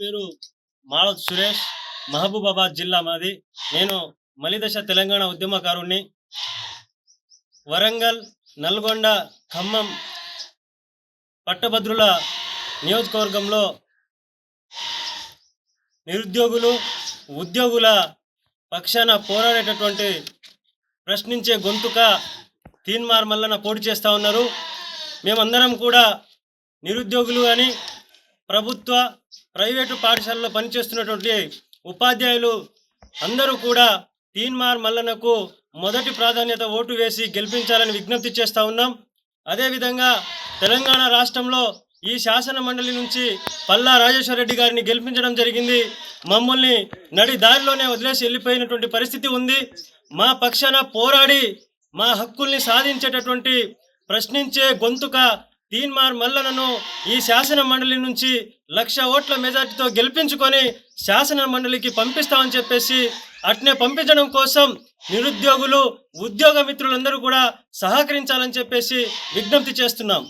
పేరు మాళత్ సురేష్. మహబూబాబాద్ జిల్లా మాది. నేను మలిదశ తెలంగాణ ఉద్యమకారుణ్ణి. వరంగల్ నల్గొండ ఖమ్మం పట్టభద్రుల నియోజకవర్గంలో నిరుద్యోగులు ఉద్యోగుల పక్షాన పోరాడేటటువంటి ప్రశ్నించే గొంతుక తీన్మార్ మల్లన పోటీ చేస్తూ ఉన్నారు. మేమందరం కూడా నిరుద్యోగులు కానీ ప్రభుత్వ ప్రైవేటు పాఠశాలలో పనిచేస్తున్నటువంటి ఉపాధ్యాయులు అందరూ కూడా తీన్మార్ మల్లనకు మొదటి ప్రాధాన్యత ఓటు వేసి గెలిపించాలని విజ్ఞప్తి చేస్తూ ఉన్నాం. అదేవిధంగా తెలంగాణ రాష్ట్రంలో ఈ శాసన మండలి నుంచి పల్లా రాజేశ్వర రెడ్డి గారిని గెలిపించడం జరిగింది. మమ్మల్ని నడి దారిలోనే వదిలేసి వెళ్ళిపోయినటువంటి పరిస్థితి ఉంది. మా పక్షాన పోరాడి మా హక్కుల్ని సాధించేటటువంటి ప్రశ్నించే గొంతుక తీన్మార్ మల్లనను ఈ శాసన మండలి నుంచి లక్ష ఓట్ల మెజార్టీతో గెలిపించుకొని శాసన మండలికి పంపిస్తామని చెప్పేసి అట్నే పంపించడం కోసం నిరుద్యోగులు ఉద్యోగ మిత్రులందరూ కూడా సహకరించాలని చెప్పేసి విజ్ఞప్తి చేస్తున్నాం.